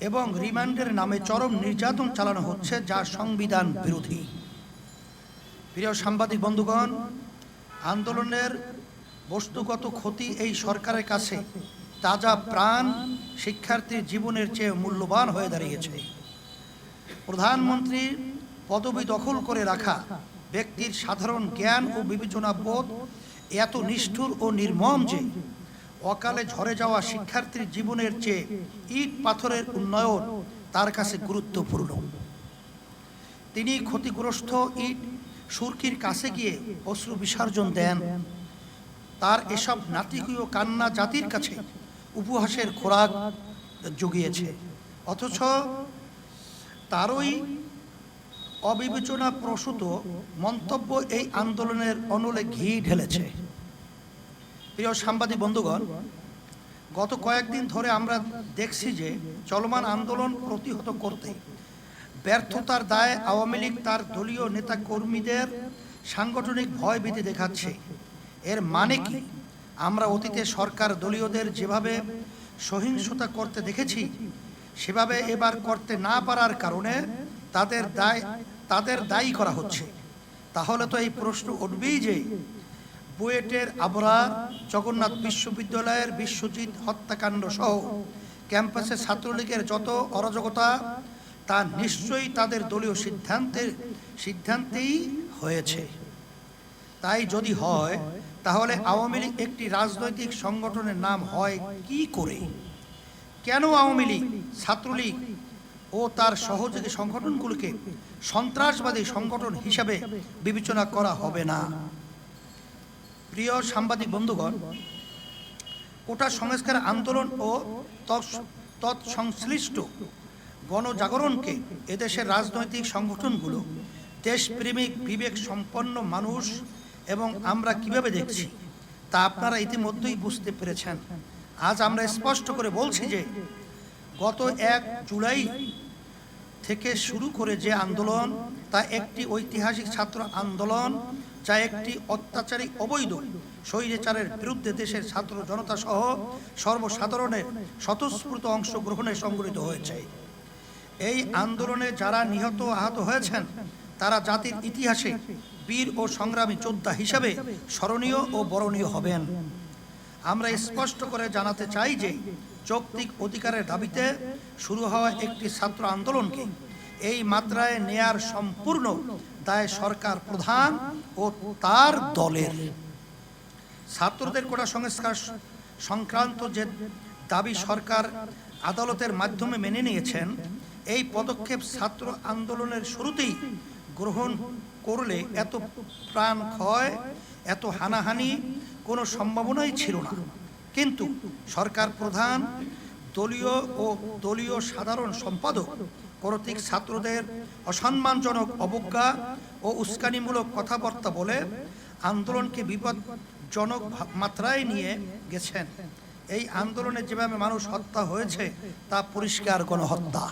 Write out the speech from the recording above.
এবং রিমান্ডের নামে চরম নির্যাতন চালানো হচ্ছে যা সংবিধান বিরোধী। প্রিয় সাংবাদিক বন্ধুগণ, আন্দোলনের বস্তুগত ক্ষতি এই সরকারের কাছে তাজা প্রাণ শিক্ষার্থীর জীবনের চেয়ে মূল্যবান হয়ে দাঁড়িয়েছে। প্রধানমন্ত্রী পদবি দখল করে রাখা ব্যক্তির সাধারণ জ্ঞান ও বিবেচনা বোধ এত নিষ্ঠুর ও নির্মম যে অকালে ঝরে যাওয়া শিক্ষার্থীর জীবনের চেয়ে ইট পাথরের উন্নয়ন তার কাছে গুরুত্বপূর্ণ। তিনি ক্ষতিগ্রস্ত ইট সুরকির কাছে গিয়ে অশ্রু বিসর্জন দেন। তার এসব নাতিকীয় কান্না জাতির কাছে উপহাসের খোরাক জুগিয়েছে। অথচ তারই অবিবেচনা প্রসূত মন্তব্য এই আন্দোলনের অনলে ঘি ঢেলেছে। প্রিয় সাংবাদিক বন্ধুগণ, গত কয়েকদিন ধরে আমরা দেখছি যে চলমান আন্দোলন প্রতিহত করতে, ব্যর্থতার দায়ে আওয়ামী লীগ তার দলীয় নেতা কর্মীদের সাংগঠনিক ভয়ভীতি দেখাচ্ছে। এর মানে কি? আমরা অতীতে সরকার দলীয়দের যেভাবে সহিংসতা করতে দেখেছি, সেভাবে এবার করতে না পারার কারণে তাদের দায়, তাদের দায়ী করা হচ্ছে। তাহলে তো এই প্রশ্ন উঠবেই যে বুয়েটের আবরার জগন্নাথ বিশ্ববিদ্যালয়ের বিশ্বজিৎ হত্যাকাণ্ড সহ ক্যাম্পাসে ছাত্রলীগের যত অরাজকতা, তা নিশ্চয়ই তাদের দলীয় সিদ্ধান্তের সিদ্ধান্তেই হয়েছে। তাই যদি হয়, তাহলে আওয়ামী লীগ একটি রাজনৈতিক সংগঠনের নাম হয় কি করে? কেন আওয়ামী লীগ, ছাত্রলীগ ও তার সহযোগী সংগঠনগুলোকে সন্ত্রাসবাদী সংগঠন হিসাবে বিবেচনা করা হবে না? প্রিয় সাংবাদিক বন্ধুগণ, কোটা সংস্কার আন্দোলন ও তৎসংশ্লিষ্ট গণজাগরণকে এদেশের রাজনৈতিক সংগঠনগুলো দেশপ্রেমিক বিবেক সম্পন্ন মানুষ এবং আমরা কীভাবে দেখছি তা আপনারা ইতিমধ্যেই বুঝতে পেরেছেন। আজ আমরা স্পষ্ট করে বলছি যে, গত এক জুলাই থেকে শুরু করে যে আন্দোলন, তা একটি ঐতিহাসিক ছাত্র আন্দোলন যা একটি অত্যাচারী অবৈধ স্বৈরাচারের বিরুদ্ধে দেশের ছাত্র জনতা সহ সর্বসাধারণের স্বতঃস্ফূর্ত অংশগ্রহণে সংগঠিত হয়েছে। এই আন্দোলনে যারা নিহত আহত হয়েছেন, তারা জাতির ইতিহাসে বীর ও সংগ্রামী যোদ্ধা হিসেবে স্মরণীয় ও বরণীয় হবেন। আমরা স্পষ্ট করে জানাতে চাই যে যৌক্তিক অধিকারের দাবিতে শুরু হওয়া একটি ছাত্র আন্দোলনকে এই মাত্রায় নেয়ার সম্পূর্ণ দায় সরকার প্রধান ও তার দলের। ছাত্রদের কোটা সংস্কার সংক্রান্ত যে দাবি সরকার আদালতের মাধ্যমে মেনে নিয়েছেন, এই পদক্ষেপ ছাত্র আন্দোলনের শুরুতেই গ্রহণ করলে এত প্রাণ ক্ষয়, এত হানাহানি কোনো সম্ভাবনাই ছিল না। কিন্তু সরকার প্রধান, দলীয় ও দলীয় সাধারণ সম্পাদক কর্তৃক ছাত্রদের অসম্মানজনক অবজ্ঞা ও উস্কানিমূলক কথাবার্তা বলে আন্দোলনকে বিপদজনক মাত্রায় নিয়ে গেছেন। এই আন্দোলনে যেভাবে মানুষ হত্যা হয়েছে, তা পরিষ্কার গণহত্যা।